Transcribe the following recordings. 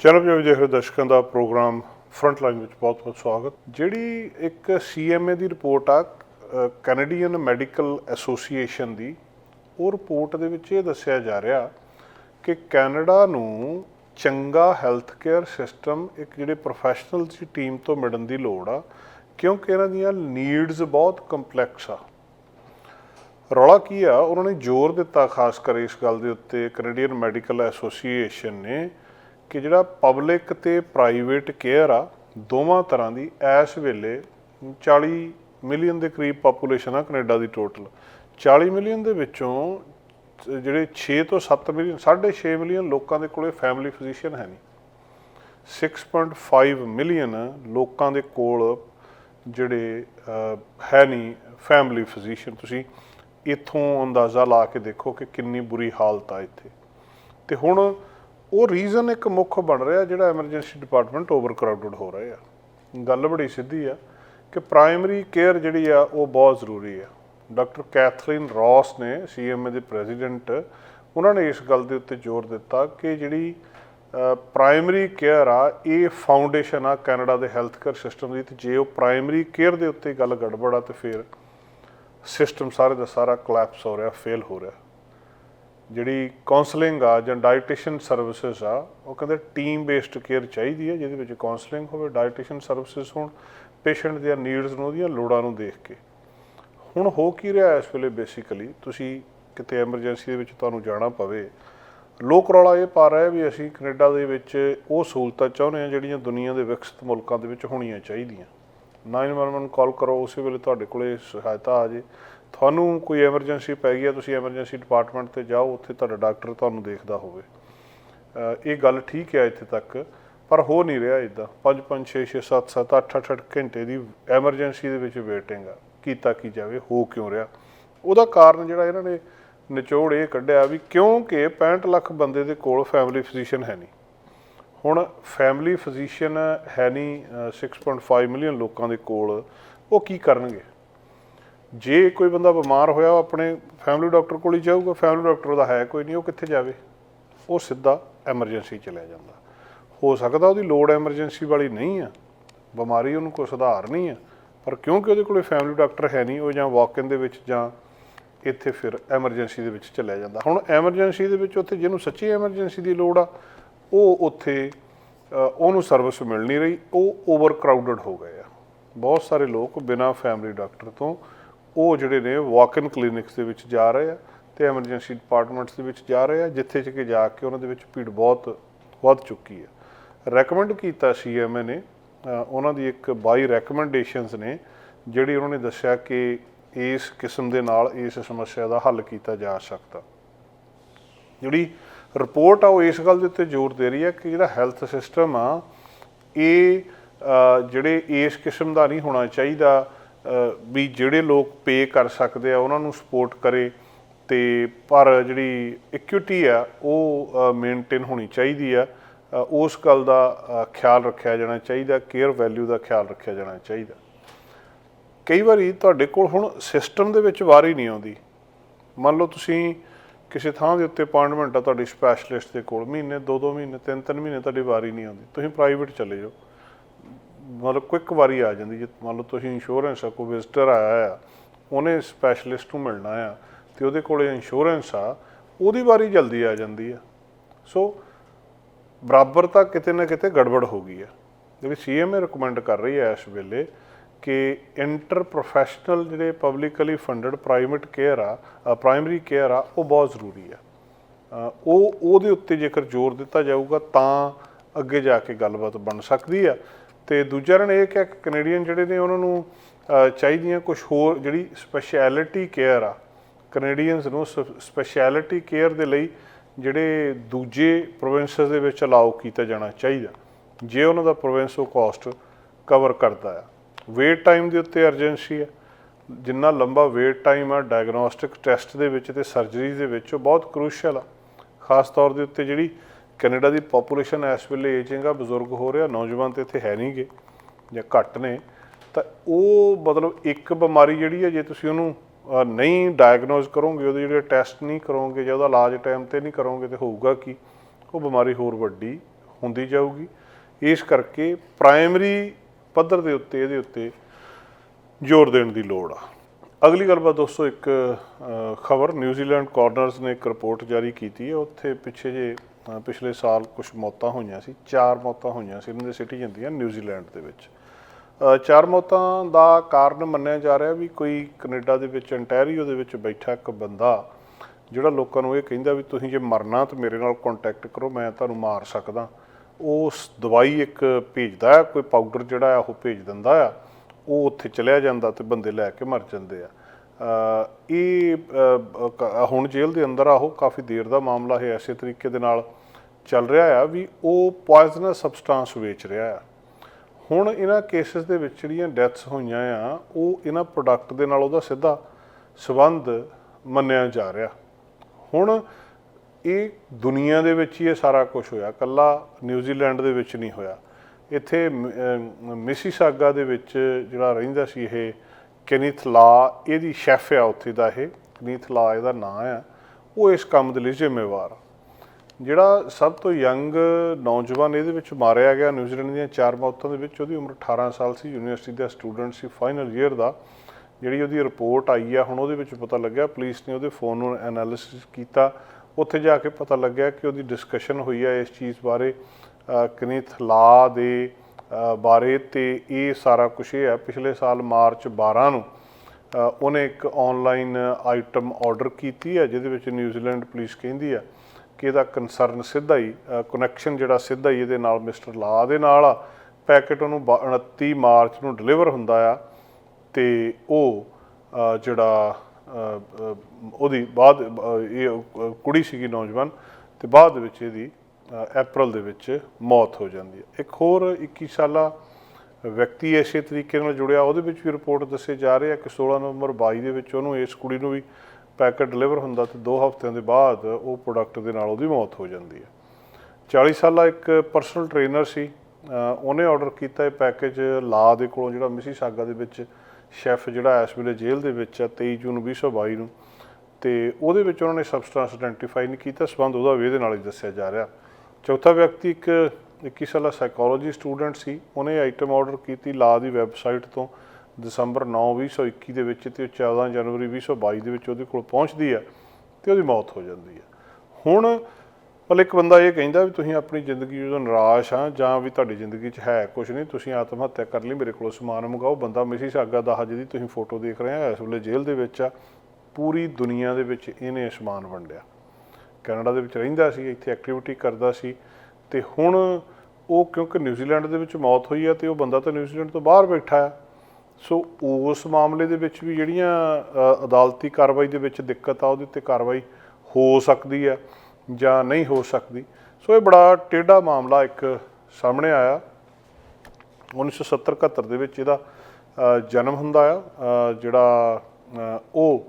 ਜਨਪ੍ਰਿਯ ਦੇਖ ਰਹੇ ਦਰਸ਼ਕਾਂ ਦਾ ਪ੍ਰੋਗਰਾਮ ਫਰੰਟ ਲਾਈਨ ਵਿੱਚ ਬਹੁਤ-ਬਹੁਤ ਸਵਾਗਤ। ਜਿਹੜੀ ਇੱਕ ਸੀਐਮਏ ਦੀ ਰਿਪੋਰਟ ਆ ਕੈਨੇਡੀਅਨ ਮੈਡੀਕਲ ਐਸੋਸੀਏਸ਼ਨ ਦੀ, ਉਹ ਰਿਪੋਰਟ ਦੇ ਵਿੱਚ ਇਹ ਦੱਸਿਆ ਜਾ ਰਿਹਾ ਕਿ ਕੈਨੇਡਾ ਨੂੰ ਚੰਗਾ ਹੈਲਥ ਕੇਅਰ ਸਿਸਟਮ ਇੱਕ ਜਿਹੜੇ ਪ੍ਰੋਫੈਸ਼ਨਲ ਦੀ ਟੀਮ ਤੋਂ ਮਿਲਣ ਦੀ ਲੋੜ ਆ, ਕਿਉਂਕਿ ਇਹਨਾਂ ਦੀਆਂ ਨੀਡਸ ਬਹੁਤ ਕੰਪਲੈਕਸ ਆ। ਰੌਲਾ ਕੀ ਆ, ਉਹਨਾਂ ਨੇ ਜ਼ੋਰ ਦਿੱਤਾ ਖਾਸ ਕਰ ਇਸ ਗੱਲ ਦੇ ਉੱਤੇ ਕੈਨੇਡੀਅਨ ਮੈਡੀਕਲ ਐਸੋਸੀਏਸ਼ਨ ਨੇ ਕਿ ਜਿਹੜਾ ਪਬਲਿਕ ਤੇ ਪ੍ਰਾਈਵੇਟ ਕੇਅਰ ਆ, ਦੋਵਾਂ ਤਰ੍ਹਾਂ ਦੀ ਇਸ ਵੇਲੇ 40 ਮਿਲੀਅਨ ਦੇ ਕਰੀਬ ਪਾਪੂਲੇਸ਼ਨ ਆ ਕੈਨੇਡਾ ਦੀ ਟੋਟਲ 40 ਮਿਲੀਅਨ ਦੇ ਵਿੱਚੋਂ ਜਿਹੜੇ 6 ਤੋਂ 7 ਮਿਲੀਅਨ 6.5 ਮਿਲੀਅਨ ਲੋਕਾਂ ਦੇ ਕੋਲੇ ਫੈਮਿਲੀ ਫਿਜ਼ੀਸ਼ੀਅਨ ਹੈ ਨਹੀਂ। 6.5 ਮਿਲੀਅਨ ਲੋਕਾਂ ਦੇ ਕੋਲ ਜਿਹੜੇ ਹੈ ਨਹੀਂ ਫੈਮਿਲੀ ਫਿਜ਼ੀਸ਼ੀਅਨ ਤੁਸੀਂ ਇੱਥੋਂ ਅੰਦਾਜ਼ਾ ਲਾ ਕੇ ਦੇਖੋ ਕਿ ਕਿੰਨੀ ਬੁਰੀ ਹਾਲਤ ਆ ਇੱਥੇ। ਤੇ ਹੁਣ ਉਹ ਰੀਜ਼ਨ ਇੱਕ ਮੁੱਖ ਬਣ ਰਿਹਾ ਜਿਹੜਾ ਐਮਰਜੈਂਸੀ ਡਿਪਾਰਟਮੈਂਟ ਓਵਰ ਕਰਾਊਡਡ ਹੋ ਰਹੇ ਆ। ਗੱਲ ਬੜੀ ਸਿੱਧੀ ਆ ਕਿ ਪ੍ਰਾਇਮਰੀ ਕੇਅਰ ਜਿਹੜੀ ਆ, ਉਹ ਬਹੁਤ ਜ਼ਰੂਰੀ ਆ। ਡਾਕਟਰ ਕੈਥਰੀਨ ਰੌਸ ਨੇ ਸੀਐਮਏ ਦੇ ਪ੍ਰੈਜ਼ੀਡੈਂਟ ਉਹਨਾਂ ਨੇ ਇਸ ਗੱਲ ਦੇ ਉੱਤੇ ਜ਼ੋਰ ਦਿੱਤਾ ਕਿ ਜਿਹੜੀ ਪ੍ਰਾਇਮਰੀ ਕੇਅਰ ਆ, ਇਹ ਫਾਊਂਡੇਸ਼ਨ ਆ ਕੈਨੇਡਾ ਦੇ ਹੈਲਥ ਕੇਅਰ ਸਿਸਟਮ ਦੀ। ਤੇ ਜੇ ਉਹ ਪ੍ਰਾਇਮਰੀ ਕੇਅਰ ਦੇ ਉੱਤੇ ਗੱਲ ਗੜਬੜ ਆ, ਤੇ ਫਿਰ ਸਿਸਟਮ ਸਾਰੇ ਦਾ ਸਾਰਾ ਕੋਲੈਪਸ ਹੋ ਰਿਹਾ ਫੇਲ ਹੋ ਰਿਹਾ। ਜਿਹੜੀ ਕਾਉਂਸਲਿੰਗ ਆ ਜਾਂ ਡਾਈਟੀਸ਼ੀਅਨ ਸਰਵਿਸਿਜ਼ ਆ, ਉਹ ਕਹਿੰਦੇ ਟੀਮ ਬੇਸਡ ਕੇਅਰ ਚਾਹੀਦੀ ਹੈ ਜਿਹਦੇ ਵਿੱਚ ਕਾਉਂਸਲਿੰਗ ਹੋਵੇ ਡਾਈਟੀਸ਼ੀਅਨ ਸਰਵਿਸਿਜ਼ ਹੋਣ ਪੇਸ਼ੈਂਟ ਦੀਆਂ ਨੀਡਸ ਨੂੰ, ਉਹਦੀਆਂ ਲੋੜਾਂ ਨੂੰ ਦੇਖ ਕੇ। ਹੁਣ ਹੋ ਕੀ ਰਿਹਾ ਇਸ ਵੇਲੇ ਬੇਸਿਕਲੀ ਤੁਸੀਂ ਕਿਤੇ ਐਮਰਜੈਂਸੀ ਦੇ ਵਿੱਚ ਤੁਹਾਨੂੰ ਜਾਣਾ ਪਵੇ। ਲੋਕ ਰੌਲਾ ਇਹ ਪਾ ਰਿਹਾ ਵੀ ਅਸੀਂ ਕੈਨੇਡਾ ਦੇ ਵਿੱਚ ਉਹ ਸਹੂਲਤਾਂ ਚਾਹੁੰਦੇ ਹਾਂ ਜਿਹੜੀਆਂ ਦੁਨੀਆ ਦੇ ਵਿਕਸਿਤ ਮੁਲਕਾਂ ਦੇ ਵਿੱਚ ਹੋਣੀਆਂ ਚਾਹੀਦੀਆਂ। 911 ਕਾਲ ਕਰੋ, ਉਸੇ ਵੇਲੇ ਤੁਹਾਡੇ ਕੋਲੇ ਸਹਾਇਤਾ ਆ ਜੇ। ਤੁਹਾਨੂੰ ਕੋਈ ਐਮਰਜੈਂਸੀ ਪੈ ਗਈ ਆ ਤੁਸੀਂ ਐਮਰਜੈਂਸੀ ਡਿਪਾਰਟਮੈਂਟ ਤੇ ਜਾਓ, ਉੱਥੇ ਤੁਹਾਡਾ ਡਾਕਟਰ ਤੁਹਾਨੂੰ ਦੇਖਦਾ ਹੋਵੇ। ਇਹ ਗੱਲ ਠੀਕ ਹੈ ਇੱਥੇ ਤੱਕ, ਪਰ ਹੋ ਨਹੀਂ ਰਿਹਾ ਇਦਾਂ 5 5 6 6 7 7 8 8 ਘੰਟੇ ਦੀ ਐਮਰਜੈਂਸੀ ਦੇ ਵਿੱਚ ਵੇਟਿੰਗ ਆ। ਕੀਤਾ ਕੀ ਜਾਵੇ, ਹੋ ਕਿਉਂ ਰਿਹਾ? ਉਹਦਾ ਕਾਰਨ ਜਿਹੜਾ ਇਹਨਾਂ ਨੇ ਨਿਚੋੜ ਇਹ ਕੱਢਿਆ ਵੀ ਕਿਉਂਕਿ 65 ਲੱਖ ਬੰਦੇ ਦੇ ਕੋਲ ਫੈਮਿਲੀ ਫਿਜ਼ੀਸ਼ੀਅਨ ਹੈ ਨਹੀਂ। ਹੁਣ ਫੈਮਿਲੀ ਫਿਜ਼ੀਸ਼ੀਅਨ ਹੈ ਨਹੀਂ, ਅਹ 6.5 ਮਿਲੀਅਨ ਲੋਕਾਂ ਦੇ ਕੋਲ, ਉਹ ਕੀ ਕਰਨਗੇ? ਜੇ ਕੋਈ ਬੰਦਾ ਬਿਮਾਰ ਹੋਇਆ, ਉਹ ਆਪਣੇ ਫੈਮਿਲੀ ਡਾਕਟਰ ਕੋਲ ਹੀ ਜਾਊਗਾ ਫੈਮਿਲੀ ਡਾਕਟਰ ਉਹਦਾ ਹੈ ਕੋਈ ਨਹੀਂ, ਉਹ ਕਿੱਥੇ ਜਾਵੇ? ਉਹ ਸਿੱਧਾ ਐਮਰਜੈਂਸੀ ਚਲਿਆ ਜਾਂਦਾ। ਹੋ ਸਕਦਾ ਉਹਦੀ ਲੋੜ ਐਮਰਜੈਂਸੀ ਵਾਲੀ ਨਹੀਂ ਆ, ਬਿਮਾਰੀ ਉਹਨੂੰ ਕੋਈ ਸੁਧਾਰ ਨਹੀਂ ਆ, ਪਰ ਕਿਉਂਕਿ ਉਹਦੇ ਕੋਲੇ ਫੈਮਿਲੀ ਡਾਕਟਰ ਹੈ ਨਹੀਂ, ਉਹ ਜਾਂ ਵਾਕ-ਇਨ ਦੇ ਵਿੱਚ ਜਾਂ ਇੱਥੇ ਫਿਰ ਐਮਰਜੈਂਸੀ ਦੇ ਵਿੱਚ ਚਲਿਆ ਜਾਂਦਾ। ਹੁਣ ਐਮਰਜੈਂਸੀ ਦੇ ਵਿੱਚ ਉੱਥੇ ਜਿਹਨੂੰ ਸੱਚੀ ਐਮਰਜੈਂਸੀ ਦੀ ਲੋੜ ਆ, ਉਹ ਉੱਥੇ ਉਹਨੂੰ ਸਰਵਿਸ ਮਿਲ ਨਹੀਂ ਰਹੀ, ਉਹ ਓਵਰ ਕਰਾਊਡਡ ਹੋ ਗਏ ਆ। ਬਹੁਤ ਸਾਰੇ ਲੋਕ ਬਿਨਾਂ ਫੈਮਿਲੀ ਡਾਕਟਰ ਤੋਂ ਉਹ ਜਿਹੜੇ ਨੇ ਵਾਕ ਇਨ ਕਲੀਨਿਕਸ ਦੇ ਵਿੱਚ ਜਾ ਰਹੇ ਆ ਤੇ ਐਮਰਜੈਂਸੀ ਡਿਪਾਰਟਮੈਂਟਸ ਦੇ ਵਿੱਚ ਜਾ ਰਹੇ ਆ, ਜਿੱਥੇ ਚ ਕੇ ਜਾ ਕੇ ਉਹਨਾਂ ਦੇ ਵਿੱਚ ਭੀੜ ਬਹੁਤ ਵੱਧ ਚੁੱਕੀ ਹੈ ਰეკਮੈਂਡ ਕੀਤਾ ਸੀਐਮਏ ਨੇ ਉਹਨਾਂ ਦੀ ਇੱਕ ਬਾਈ ਰეკਮੈਂਡੇਸ਼ਨਸ ਨੇ, ਜਿਹੜੀ ਉਹਨਾਂ ਨੇ ਦੱਸਿਆ ਕਿ ਇਸ ਕਿਸਮ ਦੇ ਨਾਲ ਇਸ ਸਮੱਸਿਆ ਦਾ ਹੱਲ ਕੀਤਾ ਜਾ ਸਕਦਾ। ਜਿਹੜੀ ਰਿਪੋਰਟ ਆ, ਉਹ ਇਸ ਗੱਲ ਦੇ ਉੱਤੇ ਜ਼ੋਰ ਦੇ ਰਹੀ ਹੈ ਕਿ ਜਿਹੜਾ ਹੈਲਥ ਸਿਸਟਮ ਆ, ਇਹ ਜਿਹੜੇ ਇਸ ਕਿਸਮ ਦਾ ਨਹੀਂ ਹੋਣਾ ਚਾਹੀਦਾ ਵੀ ਜਿਹੜੇ ਲੋਕ ਪੇ ਕਰ ਸਕਦੇ ਆ, ਉਹਨਾਂ ਨੂੰ ਸਪੋਰਟ ਕਰੇ ਤੇ ਪਰ ਜਿਹੜੀ ਇਕੁਇਟੀ ਆ, ਉਹ ਮੇਨਟੇਨ ਹੋਣੀ ਚਾਹੀਦੀ ਆ। ਉਸ ਗੱਲ ਦਾ ਖਿਆਲ ਰੱਖਿਆ ਜਾਣਾ ਚਾਹੀਦਾ ਕੇਅਰ ਵੈਲਿਊ ਦਾ ਖਿਆਲ ਰੱਖਿਆ ਜਾਣਾ ਚਾਹੀਦਾ। ਕਈ ਵਾਰੀ ਤੁਹਾਡੇ ਕੋਲ ਹੁਣ ਸਿਸਟਮ ਦੇ ਵਿੱਚ ਵਾਰੀ ਨਹੀਂ ਆਉਂਦੀ। ਮੰਨ ਲਓ ਤੁਸੀਂ ਕਿਸੇ ਥਾਂ ਦੇ ਉੱਤੇ ਅਪਾਇੰਟਮੈਂਟ ਆ ਤੁਹਾਡੀ ਸਪੈਸ਼ਲਿਸਟ ਦੇ ਕੋਲ, ਮਹੀਨੇ ਦੋ ਦੋ ਮਹੀਨੇ ਤਿੰਨ ਤਿੰਨ ਮਹੀਨੇ ਤੁਹਾਡੀ ਵਾਰੀ ਨਹੀਂ ਆਉਂਦੀ। ਤੁਸੀਂ ਪ੍ਰਾਈਵੇਟ ਚਲੇ ਜਾਓ। ਮਤਲਬ ਕੁਇਕ ਵਾਰੀ ਆ ਜਾਂਦੀ ਜੇ ਮੰਨ ਲਓ ਤੁਸੀਂ ਇੰਸ਼ੋਰੈਂਸ ਆ, ਕੋਈ ਵਿਜ਼ਟਰ ਆਇਆ ਆ, ਉਹਨੇ ਸਪੈਸ਼ਲਿਸਟ ਨੂੰ ਮਿਲਣਾ ਆ ਤੇ ਉਹਦੇ ਕੋਲੇ ਇੰਸ਼ੋਰੈਂਸ ਆ, ਉਹਦੀ ਵਾਰੀ ਜਲਦੀ ਆ ਜਾਂਦੀ ਆ। ਸੋ ਬਰਾਬਰ ਤਾਂ ਕਿਤੇ ਨਾ ਕਿਤੇ ਗੜਬੜ ਹੋ ਗਈ ਆ। ਜਿਹੜੀ ਸੀਐਮਏ ਰეკਮੈਂਡ ਕਰ ਰਹੀ ਹੈ ਇਸ ਵੇਲੇ ਕਿ ਇੰਟਰ ਪ੍ਰੋਫੈਸ਼ਨਲ ਜਿਹੜੇ ਪਬਲਿਕਲੀ ਫੰਡਡ ਪ੍ਰਾਈਵੇਟ ਕੇਅਰ ਆ ਪ੍ਰਾਇਮਰੀ ਕੇਅਰ ਆ, ਉਹ ਬਹੁਤ ਜ਼ਰੂਰੀ ਆ। ਉਹ, ਉਹਦੇ ਉੱਤੇ ਜੇਕਰ ਜ਼ੋਰ ਦਿੱਤਾ ਜਾਊਗਾ ਤਾਂ ਅੱਗੇ ਜਾ ਕੇ ਗੱਲਬਾਤ ਬਣ ਸਕਦੀ ਆ। ਤੇ ਦੂਜਾ ਰਣ ਇਹ ਕਿ ਕੈਨੇਡੀਅਨ ਜਿਹੜੇ ਨੇ ਉਹਨਾਂ ਨੂੰ ਚਾਹੀਦੀਆਂ ਕੁਝ ਹੋਰ ਜਿਹੜੀ ਸਪੈਸ਼ਲਿਟੀ ਕੇਅਰ ਆ ਕੈਨੇਡੀਅਨਸ ਨੂੰ ਸਪੈਸ਼ਲਿਟੀ ਕੇਅਰ ਦੇ ਲਈ ਜਿਹੜੇ ਦੂਜੇ ਪ੍ਰੋਵਿੰਸਸ ਦੇ ਵਿੱਚ ਅਲਾਉ ਕੀਤਾ ਜਾਣਾ ਚਾਹੀਦਾ, ਜੇ ਉਹਨਾਂ ਦਾ ਪ੍ਰੋਵਿੰਸ ਉਹ ਕਾਸਟ ਕਵਰ ਕਰਦਾ ਆ। ਵੇਟ ਟਾਈਮ ਦੇ ਉੱਤੇ ਅਰਜੈਂਸੀ ਹੈ ਜਿੰਨਾ ਲੰਬਾ ਵੇਟ ਟਾਈਮ ਆ ਡਾਇਗਨੋਸਟਿਕ ਟੈਸਟ ਦੇ ਵਿੱਚ ਤੇ ਸਰਜਰੀ ਦੇ ਵਿੱਚ ਉਹ ਬਹੁਤ ਕ੍ਰੂਸ਼ੀਅਲ ਆ। ਖਾਸ ਤੌਰ ਦੇ ਉੱਤੇ ਜਿਹੜੀ ਕੈਨੇਡਾ ਦੀ ਪੋਪੂਲੇਸ਼ਨ ਇਸ ਵੇਲੇ ਏਜਿੰਗ ਆ, ਬਜ਼ੁਰਗ ਹੋ ਰਿਹਾ, ਨੌਜਵਾਨ ਤੇ ਇੱਥੇ ਹੈ ਨਹੀਂਗੇ ਜਾਂ ਘੱਟ ਨੇ। ਤਾਂ ਉਹ ਮਤਲਬ ਇੱਕ ਬਿਮਾਰੀ ਜਿਹੜੀ ਹੈ ਜੇ ਤੁਸੀਂ ਉਹਨੂੰ ਨਹੀਂ ਡਾਇਗਨੋਸ ਕਰੋਗੇ, ਉਹਦੇ ਜਿਹੜੇ ਟੈਸਟ ਨਹੀਂ ਕਰੋਗੇ, ਜਾਂ ਉਹਦਾ ਇਲਾਜ ਟਾਈਮ ਤੇ ਨਹੀਂ ਕਰੋਗੇ, ਤੇ ਹੋਊਗਾ ਕੀ? ਉਹ ਬਿਮਾਰੀ ਹੋਰ ਵੱਡੀ ਹੁੰਦੀ ਜਾਊਗੀ। ਇਸ ਕਰਕੇ ਪ੍ਰਾਇਮਰੀ ਪੱਧਰ ਦੇ ਉੱਤੇ, ਇਹਦੇ ਉੱਤੇ ਜ਼ੋਰ ਦੇਣ ਦੀ ਲੋੜ ਆ। ਅਗਲੀ ਗੱਲਬਾਤ ਦੋਸਤੋ, ਇੱਕ ਖਬਰ ਨਿਊਜ਼ੀਲੈਂਡ ਕਾਰਨਰਸ ਨੇ ਇੱਕ ਰਿਪੋਰਟ ਜਾਰੀ ਕੀਤੀ ਹੈ ਉੱਥੇ ਪਿੱਛੇ ਜੇ ਪਿਛਲੇ ਸਾਲ ਕੁਝ ਮੌਤਾਂ ਹੋਈਆਂ ਸੀ, ਚਾਰ ਮੌਤਾਂ ਹੋਈਆਂ ਸੀ ਇਹਨਾਂ ਦੇ ਸਿਟੀ ਜਾਂਦੀਆਂ ਨਿਊਜ਼ੀਲੈਂਡ ਦੇ ਵਿੱਚ। ਚਾਰ ਮੌਤਾਂ ਦਾ ਕਾਰਨ ਮੰਨਿਆ ਜਾ ਰਿਹਾ ਵੀ ਕੋਈ ਕੈਨੇਡਾ ਦੇ ਵਿੱਚ ਅੰਟੈਰੀਓ ਦੇ ਵਿੱਚ ਬੈਠਾ ਇੱਕ ਬੰਦਾ, ਜਿਹੜਾ ਲੋਕਾਂ ਨੂੰ ਇਹ ਕਹਿੰਦਾ ਵੀ ਤੁਸੀਂ ਜੇ ਮਰਨਾ ਤਾਂ ਮੇਰੇ ਨਾਲ ਕੰਟੈਕਟ ਕਰੋ, ਮੈਂ ਤੁਹਾਨੂੰ ਮਾਰ ਸਕਦਾ। ਉਸ ਦਵਾਈ ਇੱਕ ਭੇਜਦਾ ਹੈ, ਕੋਈ ਪਾਊਡਰ ਜਿਹੜਾ ਆ ਉਹ ਭੇਜ ਦਿੰਦਾ ਆ, ਉਹ ਉੱਥੇ ਚਲਿਆ ਜਾਂਦਾ ਤੇ ਬੰਦੇ ਲੈ ਕੇ ਮਰ ਜਾਂਦੇ ਆ। ਇਹ ਹੁਣ ਜੇਲ੍ਹ ਦੇ ਅੰਦਰ ਆ ਉਹ ਕਾਫੀ ਦੇਰ ਦਾ ਮਾਮਲਾ ਹੈ, ਐਸੇ ਤਰੀਕੇ ਦੇ ਨਾਲ ਚੱਲ ਰਿਹਾ ਆ ਵੀ ਉਹ ਪੋਇਜ਼ਨਸ ਸਬਸਟੈਂਸ ਵੇਚ ਰਿਹਾ ਆ। ਹੁਣ ਇਹਨਾਂ ਕੇਸਸ ਦੇ ਵਿੱਚ ਜਿਹੜੀਆਂ ਡੈਥਸ ਹੋਈਆਂ ਆ, ਉਹ ਇਹਨਾਂ ਪ੍ਰੋਡਕਟ ਦੇ ਨਾਲ ਉਹਦਾ ਸਿੱਧਾ ਸਬੰਧ ਮੰਨਿਆ ਜਾ ਰਿਹਾ। ਹੁਣ ਇਹ ਦੁਨੀਆ ਦੇ ਵਿੱਚ ਹੀ ਇਹ ਸਾਰਾ ਕੁਝ ਹੋਇਆ ਕੱਲਾ ਨਿਊਜ਼ੀਲੈਂਡ ਦੇ ਵਿੱਚ ਨਹੀਂ ਹੋਇਆ। ਇੱਥੇ ਮਿਸੀਸਾਗਾ ਦੇ ਵਿੱਚ ਜਿਹੜਾ ਰਹਿੰਦਾ ਸੀ ਇਹ ਕੈਨੀਥ ਲਾ, ਇਹਦੀ ਸ਼ੈਫ ਆ ਉੱਥੇ ਦਾ ਇਹ, ਕੈਨੀਥ ਲਾ ਇਹਦਾ ਨਾਂ ਆ, ਉਹ ਇਸ ਕੰਮ ਦੇ ਲਈ ਜ਼ਿੰਮੇਵਾਰ ਜਿਹੜਾ ਸਭ ਤੋਂ ਯੰਗ ਨੌਜਵਾਨ ਇਹਦੇ ਵਿੱਚ ਮਾਰਿਆ ਗਿਆ ਨਿਊਜ਼ੀਲੈਂਡ ਦੀਆਂ ਚਾਰ ਮੌਤਾਂ ਦੇ ਵਿੱਚ, ਉਹਦੀ ਉਮਰ 18 ਸਾਲ ਸੀ, ਯੂਨੀਵਰਸਿਟੀ ਦਾ ਸਟੂਡੈਂਟ ਸੀ, ਫਾਈਨਲ ਈਅਰ ਦਾ। ਜਿਹੜੀ ਉਹਦੀ ਰਿਪੋਰਟ ਆਈ ਆ, ਹੁਣ ਉਹਦੇ ਵਿੱਚ ਪਤਾ ਲੱਗਿਆ, ਪੁਲਿਸ ਨੇ ਉਹਦੇ ਫੋਨ ਨੂੰ ਐਨਾਲਿਸਿਸ ਕੀਤਾ। ਉੱਥੇ ਜਾ ਕੇ ਪਤਾ ਲੱਗਿਆ ਕਿ ਉਹਦੀ ਡਿਸਕਸ਼ਨ ਹੋਈ ਆ ਇਸ ਚੀਜ਼ ਬਾਰੇ ਕਨੀਥ ਲਾ ਦੇ ਬਾਰੇ ਤੇ ਇਹ ਸਾਰਾ ਕੁਝ ਇਹ ਆ ਪਿਛਲੇ ਸਾਲ ਮਾਰਚ 12 ਨੂੰ ਉਹਨੇ ਇੱਕ ਆਨਲਾਈਨ ਆਈਟਮ ਆਰਡਰ ਕੀਤੀ ਹੈ, ਜਿਹਦੇ ਵਿੱਚ ਨਿਊਜ਼ੀਲੈਂਡ ਪੁਲਿਸ ਕਹਿੰਦੀ ਆ ਕਿ ਇਹਦਾ ਕਨਸਰਨ ਸਿੱਧਾ ਹੀ ਕਨੈਕਸ਼ਨ ਜਿਹੜਾ ਸਿੱਧਾ ਹੀ ਇਹਦੇ ਨਾਲ ਮਿਸਟਰ ਲਾ ਦੇ ਨਾਲ ਆ। ਪੈਕੇਟ ਉਹਨੂੰ ਬਾ- 29 ਮਾਰਚ ਨੂੰ ਡਿਲੀਵਰ ਹੁੰਦਾ ਆ ਤੇ ਉਹ ਜਿਹੜਾ ਉਹਦੀ ਬਾਅਦ ਇਹ ਕੁੜੀ ਸੀਗੀ ਨੌਜਵਾਨ ਤੇ ਬਾਅਦ ਵਿੱਚ ਇਹਦੀ ਅਪ੍ਰੈਲ ਦੇ ਵਿੱਚ ਮੌਤ ਹੋ ਜਾਂਦੀ ਹੈ। ਇੱਕ ਹੋਰ 21 ਸਾਲਾ ਵਿਅਕਤੀ ਇਸੇ ਤਰੀਕੇ ਨਾਲ ਜੁੜਿਆ, ਉਹਦੇ ਵਿੱਚ ਵੀ ਰਿਪੋਰਟ ਦੱਸੇ ਜਾ ਰਹੇ ਆ ਕਿ 16 ਨਵੰਬਰ 22 ਦੇ ਵਿੱਚ ਉਹਨੂੰ ਇਸ ਕੁੜੀ ਨੂੰ ਵੀ ਪੈਕੇਟ ਡਿਲੀਵਰ ਹੁੰਦਾ ਤੇ 2 ਹਫ਼ਤਿਆਂ ਦੇ ਬਾਅਦ ਉਹ ਪ੍ਰੋਡਕਟ ਦੇ ਨਾਲ ਉਹਦੀ ਮੌਤ ਹੋ ਜਾਂਦੀ ਹੈ। 40 ਸਾਲਾ ਇੱਕ ਪਰਸਨਲ ਟ੍ਰੇਨਰ ਸੀ ਉਹਨੇ ਆਰਡਰ ਕੀਤਾ ਇਹ ਪੈਕੇਜ ਲਾ ਦੇ ਕੋਲੋਂ, ਜਿਹੜਾ ਮਿਸੀ ਸਾਗਾ ਦੇ ਵਿੱਚ ਸ਼ੈਫ ਜਿਹੜਾ ਇਸ ਵੇਲੇ ਜੇਲ੍ਹ ਦੇ ਵਿੱਚ ਆ 23 ਜੂਨ 2022 ਨੂੰ। ਤੇ ਉਹਦੇ ਵਿੱਚ ਉਹਨਾਂ ਨੇ ਸਬਸਟੈਂਸ ਆਇਡੈਂਟੀਫਾਈ ਨਹੀਂ ਕੀਤਾ, ਸਬੰਧ ਉਹਦਾ ਵੀ ਇਹਦੇ ਨਾਲ ਹੀ ਦੱਸਿਆ ਜਾ ਰਿਹਾ। ਚੌਥਾ ਵਿਅਕਤੀ ਇੱਕ 21 ਸਾਲਾ ਸਾਈਕੋਲੋਜੀ ਸਟੂਡੈਂਟ ਸੀ। ਉਹਨੇ ਆਈਟਮ ਆਰਡਰ ਕੀਤੀ ਲਾ ਦੀ ਵੈਬਸਾਈਟ ਤੋਂ ਦਸੰਬਰ 9 2021 ਦੇ ਵਿੱਚ ਤੇ ਉਹ 14 ਜਨਵਰੀ 2022 ਦੇ ਵਿੱਚ ਉਹਦੇ ਕੋਲ ਪਹੁੰਚਦੀ ਆ ਤੇ ਉਹਦੀ ਮੌਤ ਹੋ ਜਾਂਦੀ ਆ। ਹੁਣ ਪਰ ਇੱਕ ਬੰਦਾ ਇਹ ਕਹਿੰਦਾ ਵੀ ਤੁਸੀਂ ਆਪਣੀ ਜ਼ਿੰਦਗੀ ਜਦੋਂ ਨਿਰਾਸ਼ ਆ ਜਾਂ ਵੀ ਤੁਹਾਡੀ ਜ਼ਿੰਦਗੀ 'ਚ ਹੈ ਕੁਝ ਨਹੀਂ, ਤੁਸੀਂ ਆਤਮ ਹੱਤਿਆ ਕਰ ਲਈ, ਮੇਰੇ ਕੋਲੋਂ ਸਮਾਨ ਮੰਗਾਓ, ਬੰਦਾ ਮਿਸੀ ਮਿਸੀਸਾਗਾ ਦਾ ਜਿਹਦੀ ਤੁਸੀਂ ਫੋਟੋ ਦੇਖ ਰਹੇ ਆ, ਇਸ ਵੇਲੇ ਜੇਲ੍ਹ ਦੇ ਵਿੱਚ ਆ, ਪੂਰੀ ਦੁਨੀਆ ਦੇ ਵਿੱਚ ਇਹਨੇ ਸਮਾਨ ਵੰਡਿਆ। ਕੈਨੇਡਾ ਦੇ ਵਿੱਚ ਰਹਿੰਦਾ ਸੀ, ਇੱਥੇ ਐਕਟੀਵਿਟੀ ਕਰਦਾ ਸੀ ਤੇ ਹੁਣ ਉਹ ਕਿਉਂਕਿ ਨਿਊਜ਼ੀਲੈਂਡ ਦੇ ਵਿੱਚ ਮੌਤ ਹੋਈ ਆ ਤੇ ਉਹ ਬੰਦਾ ਤਾਂ ਨਿਊਜ਼ੀਲੈਂਡ ਤੋਂ ਬਾਹਰ ਬੈਠਾ ਆ। ਸੋ ਉਸ ਮਾਮਲੇ ਦੇ ਵਿੱਚ ਵੀ ਜਿਹੜੀਆਂ ਅਦਾਲਤੀ ਕਾਰਵਾਈ ਦੇ ਵਿੱਚ ਦਿੱਕਤ ਆ, ਉਹਦੇ ਉੱਤੇ ਕਾਰਵਾਈ ਹੋ ਸਕਦੀ ਆ ਜਾਂ ਨਹੀਂ ਹੋ ਸਕਦੀ। ਸੋ ਇਹ ਬੜਾ ਟੇਢਾ ਮਾਮਲਾ ਇੱਕ ਸਾਹਮਣੇ ਆਇਆ। 1970 71 ਦੇ ਵਿੱਚ ਇਹਦਾ ਜਨਮ ਹੁੰਦਾ ਆ ਜਿਹੜਾ ਉਹ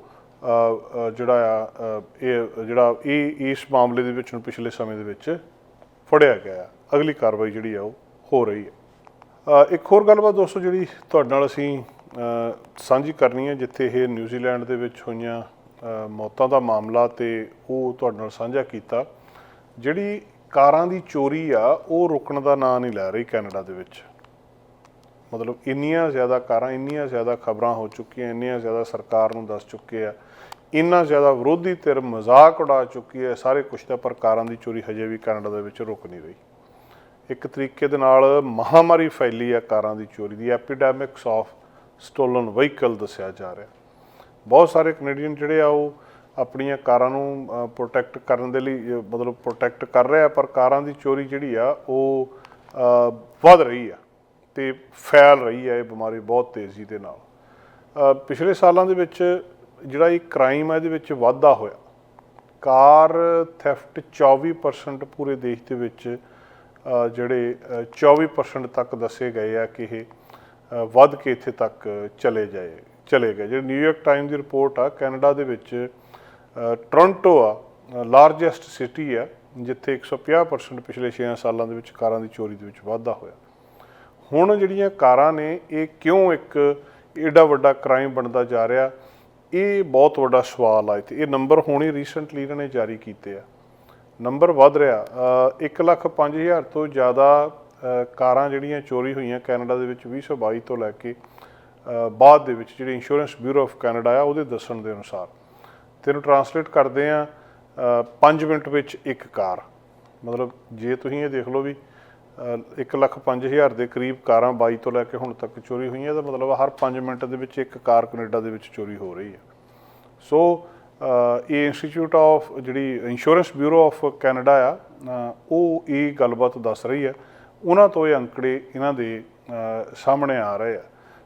ਜਿਹੜਾ ਆ ਇਹ, ਜਿਹੜਾ ਇਹ, ਇਸ ਮਾਮਲੇ ਦੇ ਵਿੱਚ ਹੁਣ ਪਿਛਲੇ ਸਮੇਂ ਦੇ ਵਿੱਚ ਫੜਿਆ ਗਿਆ ਆ। ਅਗਲੀ ਕਾਰਵਾਈ ਜਿਹੜੀ ਆ, ਉਹ ਹੋ ਰਹੀ ਹੈ ਇੱਕ ਹੋਰ ਗੱਲਬਾਤ ਦੋਸਤੋ ਜਿਹੜੀ ਤੁਹਾਡੇ ਨਾਲ ਅਸੀਂ ਸਾਂਝੀ ਕਰਨੀ ਹੈ, ਜਿੱਥੇ ਇਹ ਨਿਊਜ਼ੀਲੈਂਡ ਦੇ ਵਿੱਚ ਹੋਈਆਂ ਮੌਤਾਂ ਦਾ ਮਾਮਲਾ ਤੇ ਉਹ ਤੁਹਾਡੇ ਨਾਲ ਸਾਂਝਾ ਕੀਤਾ, ਜਿਹੜੀ ਕਾਰਾਂ ਦੀ ਚੋਰੀ ਆ, ਉਹ ਰੁਕਣ ਦਾ ਨਾਂ ਨਹੀਂ ਲੈ ਰਹੀ ਕੈਨੇਡਾ ਦੇ ਵਿੱਚ ਮਤਲਬ ਇੰਨੀਆਂ ਜ਼ਿਆਦਾ ਕਾਰਾਂ ਇੰਨੀਆਂ ਜ਼ਿਆਦਾ ਖਬਰਾਂ ਹੋ ਚੁੱਕੀਆਂ ਇੰਨੀਆਂ ਜ਼ਿਆਦਾ ਸਰਕਾਰ ਨੂੰ ਦੱਸ ਚੁੱਕੇ ਆ ਇੰਨਾ ਜ਼ਿਆਦਾ ਵਿਰੋਧੀ ਧਿਰ ਮਜ਼ਾਕ ਉਡਾ ਚੁੱਕੀ ਹੈ ਸਾਰੇ ਕੁਛ ਦਾ ਪਰ ਕਾਰਾਂ ਦੀ ਚੋਰੀ ਹਜੇ ਵੀ ਕੈਨੇਡਾ ਦੇ ਵਿੱਚ ਰੁਕ ਨਹੀਂ ਰਹੀ। ਇੱਕ ਤਰੀਕੇ ਦੇ ਨਾਲ ਮਹਾਮਾਰੀ ਫੈਲੀ ਆ ਕਾਰਾਂ ਦੀ ਚੋਰੀ ਦੀ ਐਪੀਡੈਮਿਕਸ ਆਫ ਸਟੋਲਨ ਵਹੀਕਲ ਦੱਸਿਆ ਜਾ ਰਿਹਾ। ਬਹੁਤ ਸਾਰੇ ਕੈਨੇਡੀਅਨ ਜਿਹੜੇ ਆ ਉਹ ਆਪਣੀਆਂ ਕਾਰਾਂ ਨੂੰ ਪ੍ਰੋਟੈਕਟ ਕਰਨ ਦੇ ਲਈ ਮਤਲਬ ਪ੍ਰੋਟੈਕਟ ਕਰ ਰਿਹਾ ਪਰ ਕਾਰਾਂ ਦੀ ਚੋਰੀ ਜਿਹੜੀ ਆ ਉਹ ਅ, ਵੱਧ ਰਹੀ ਆ। ਤੇ ਫੈਲ ਰਹੀ ਹੈ ਇਹ ਬਿਮਾਰੀ ਬਹੁਤ ਤੇਜ਼ੀ ਦੇ ਨਾਲ। ਪਿਛਲੇ ਸਾਲਾਂ ਦੇ ਵਿੱਚ ਜਿਹੜਾ ਇਹ ਕ੍ਰਾਈਮ ਹੈ ਇਹਦੇ ਵਿੱਚ ਵਾਧਾ ਹੋਇਆ। ਕਾਰ ਥੈਫਟ 24% ਪੂਰੇ ਦੇਸ਼ ਦੇ ਵਿੱਚ ਜਿਹੜੇ ਅ, 24% ਤੱਕ ਦੱਸੇ ਗਏ ਆ ਕਿ ਇਹ ਵੱਧ ਕੇ ਇੱਥੇ ਤੱਕ ਚਲੇ ਜਾਏ ਚਲੇ ਗਏ। ਜਿਹੜੀ ਨਿਊਯਾਰਕ ਟਾਈਮ ਦੀ ਰਿਪੋਰਟ ਆ ਕੈਨੇਡਾ ਦੇ ਵਿੱਚ ਅ, ਟੋਰਾਂਟੋ ਆ ਲਾਰਜੈਸਟ ਸਿਟੀ ਆ ਜਿੱਥੇ 150% ਪਿਛਲੇ 6 ਸਾਲਾਂ ਦੇ ਵਿੱਚ ਕਾਰਾਂ ਦੀ ਚੋਰੀ ਦੇ ਵਿੱਚ ਵਾਧਾ ਹੋਇਆ। ਹੁਣ ਜਿਹੜੀਆਂ ਕਾਰਾਂ ਨੇ, ਇਹ ਕਿਉਂ ਇੱਕ ਐਡਾ ਵੱਡਾ ਕ੍ਰਾਈਮ ਬਣਦਾ ਜਾ ਰਿਹਾ? ਇਹ ਬਹੁਤ ਵੱਡਾ ਸਵਾਲ ਆ ਇੱਥੇ। ਇਹ ਨੰਬਰ ਹੁਣੇ ਰੀਸੈਂਟਲੀ ਇਹਨਾਂ ਨੇ ਜਾਰੀ ਕੀਤੇ ਆ। ਨੰਬਰ ਵੱਧ ਰਿਹਾ। 1 ਲੱਖ 5000 ਤੋਂ ਜ਼ਿਆਦਾ ਕਾਰਾਂ ਜਿਹੜੀਆਂ ਚੋਰੀ ਹੋਈਆਂ ਕੈਨੇਡਾ ਦੇ ਵਿੱਚ 2022 ਤੋਂ ਲੈ ਕੇ ਬਾਅਦ ਦੇ ਵਿੱਚ ਜਿਹੜੀ ਇੰਸ਼ੋਰੈਂਸ ਬਿਊਰੋ ਆਫ ਕੈਨੇਡਾ ਆ, ਉਹਦੇ ਦੱਸਣ ਦੇ ਅਨੁਸਾਰ। ਤੈਨੂੰ ਟਰਾਂਸਲੇਟ ਕਰਦੇ ਆ 5 ਮਿੰਟ ਵਿੱਚ ਇੱਕ ਕਾਰ। ਮਤਲਬ ਜੇ ਤੁਸੀਂ ਇਹ ਦੇਖ ਲਓ ਵੀ 1 ਲੱਖ 5000 ਦੇ ਕਰੀਬ ਕਾਰਾਂ 22 ਤੋਂ ਲੈ ਕੇ ਹੁਣ ਤੱਕ ਚੋਰੀ ਹੋਈਆਂ ਇਹਦਾ ਮਤਲਬ ਹਰ 5 ਮਿੰਟ ਦੇ ਵਿੱਚ ਇੱਕ ਕਾਰ ਕੈਨੇਡਾ ਦੇ ਵਿੱਚ ਚੋਰੀ ਹੋ ਰਹੀ ਹੈ। ਸੋ ਇਹ ਇੰਸਟੀਚਿਊਟ ਆਫ ਜਿਹੜੀ ਇੰਸ਼ੋਰੈਂਸ ਬਿਊਰੋ ਆਫ ਕੈਨੇਡਾ ਆ ਉਹ ਇਹ ਗੱਲਬਾਤ ਦੱਸ ਰਹੀ ਹੈ। ਉਹਨਾਂ ਤੋਂ ਇਹ ਅੰਕੜੇ ਇਹਨਾਂ ਦੇ ਸਾਹਮਣੇ ਆ ਰਹੇ ਆ।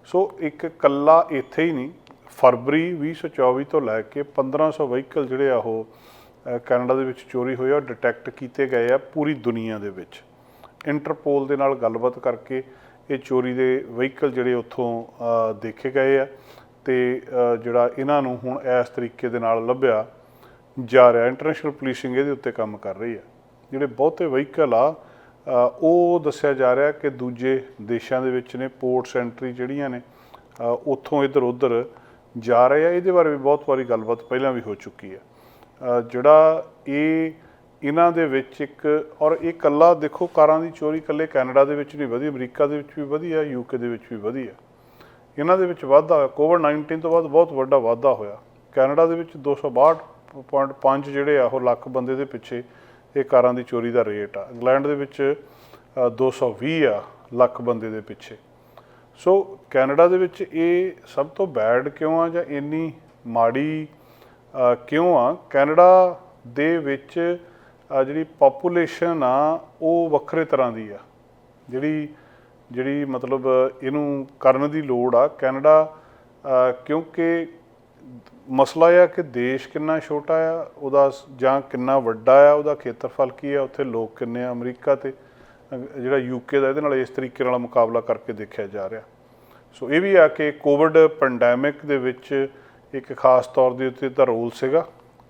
ਸੋ, ਇੱਕ ਕੱਲਾ ਇੱਥੇ ਹੀ ਨਹੀਂ, ਫਰਵਰੀ 2024 ਤੋਂ ਲੈ ਕੇ 1500 ਵਹੀਕਲ ਜਿਹੜੇ ਆ ਉਹ ਕੈਨੇਡਾ ਦੇ ਵਿੱਚ ਚੋਰੀ ਹੋਏ ਆ ਡਿਟੈਕਟ ਕੀਤੇ ਗਏ ਆ ਪੂਰੀ ਦੁਨੀਆ ਦੇ ਵਿੱਚ। ਇੰਟਰਪੋਲ ਦੇ ਨਾਲ ਗੱਲਬਾਤ ਕਰਕੇ ਇਹ ਚੋਰੀ ਦੇ ਵਹੀਕਲ ਜਿਹੜੇ ਉੱਥੋਂ ਦੇਖੇ ਗਏ ਆ ਤੇ ਜਿਹੜਾ ਇਹਨਾਂ ਨੂੰ ਹੁਣ ਇਸ ਤਰੀਕੇ ਦੇ ਨਾਲ ਲੱਭਿਆ ਜਾ ਰਿਹਾ। ਇੰਟਰਨੈਸ਼ਨਲ ਪੁਲਿਸਿੰਗ ਇਹਦੇ ਉੱਤੇ ਕੰਮ ਕਰ ਰਹੀ ਹੈ ਜਿਹੜੇ ਬਹੁਤੇ ਵਹੀਕਲ ਆ ਉਹ ਦੱਸਿਆ ਜਾ ਰਿਹਾ ਕਿ ਦੂਜੇ ਦੇਸ਼ਾਂ ਦੇ ਵਿੱਚ ਨੇ ਪੋਰਟ ਸੈਂਟਰੀ ਜਿਹੜੀਆਂ ਨੇ ਉੱਥੋਂ ਇੱਧਰ ਉੱਧਰ ਜਾ ਰਹੇ ਆ। ਇਹਦੇ ਬਾਰੇ ਵੀ ਬਹੁਤ ਵਾਰੀ ਗੱਲਬਾਤ ਪਹਿਲਾਂ ਵੀ ਹੋ ਚੁੱਕੀ ਹੈ ਜਿਹੜਾ ਇਹ ਇਹਨਾਂ ਦੇ ਵਿੱਚ ਇੱਕ ਔਰ ਇਹ ਕੱਲਾ ਦੇਖੋ ਕਾਰਾਂ ਦੀ ਚੋਰੀ ਕੱਲੇ ਕੈਨੇਡਾ ਦੇ ਵਿੱਚ ਨਹੀਂ ਵਧੀ ਅਮਰੀਕਾ ਦੇ ਵਿੱਚ ਵੀ ਵਧੀ ਆ ਯੂਕੇ ਦੇ ਵਿੱਚ ਵੀ ਵਧੀ ਆ ਇਹਨਾਂ ਦੇ ਵਿੱਚ ਵਾਧਾ ਹੋਇਆ ਕੋਵਿਡ 19 ਤੋਂ ਬਾਅਦ ਬਹੁਤ ਵੱਡਾ ਵਾਧਾ ਹੋਇਆ। ਕੈਨੇਡਾ ਦੇ ਵਿੱਚ 262.5 ਜਿਹੜੇ ਆ ਉਹ ਲੱਖ ਬੰਦੇ ਦੇ ਪਿੱਛੇ ਇਹ ਕਾਰਾਂ ਦੀ ਚੋਰੀ ਦਾ ਰੇਟ ਆ। ਇੰਗਲੈਂਡ ਦੇ ਵਿੱਚ ਅ, 220 ਆ ਲੱਖ ਬੰਦੇ ਦੇ ਪਿੱਛੇ। ਸੋ ਕੈਨੇਡਾ ਦੇ ਵਿੱਚ ਇਹ ਸਭ ਤੋਂ ਬੈਡ ਕਿਉਂ ਆ ਜਾਂ ਇੰਨੀ ਮਾੜੀ ਕਿਉਂ ਆ? ਕੈਨੇਡਾ ਦੇ ਵਿੱਚ ਜਿਹੜੀ ਪੋਪੂਲੇਸ਼ਨ ਆ, ਉਹ ਵੱਖਰੇ ਤਰ੍ਹਾਂ ਦੀ ਆ। ਜਿਹੜੀ ਜਿਹੜੀ ਮਤਲਬ ਇਹਨੂੰ ਕਰਨ ਦੀ ਲੋੜ ਆ। ਕੈਨੇਡਾ ਕਿਉਂਕਿ ਮਸਲਾ ਇਹ ਆ ਕਿ ਦੇਸ਼ ਕਿੰਨਾ ਛੋਟਾ ਆ, ਉਹਦਾ ਜਾਂ ਕਿੰਨਾ ਵੱਡਾ ਆ, ਉਹਦਾ ਖੇਤਰਫਲ ਕੀ ਆ, ਉੱਥੇ ਲੋਕ ਕਿੰਨੇ ਆ ਅਮਰੀਕਾ ਤੇ ਜਿਹੜਾ ਯੂਕੇ ਦਾ ਇਹਦੇ ਨਾਲ ਇਸ ਤਰੀਕੇ ਨਾਲ ਮੁਕਾਬਲਾ ਕਰਕੇ ਦੇਖਿਆ ਜਾ ਰਿਹਾ। ਸੋ ਇਹ ਵੀ ਆ ਕਿ ਕੋਵਿਡ ਪੈਂਡੈਮਿਕ ਦੇ ਵਿੱਚ ਇੱਕ ਖਾਸ ਤੌਰ ਦੇ ਉੱਤੇ ਤਾਂ ਰੋਲ ਸੀਗਾ।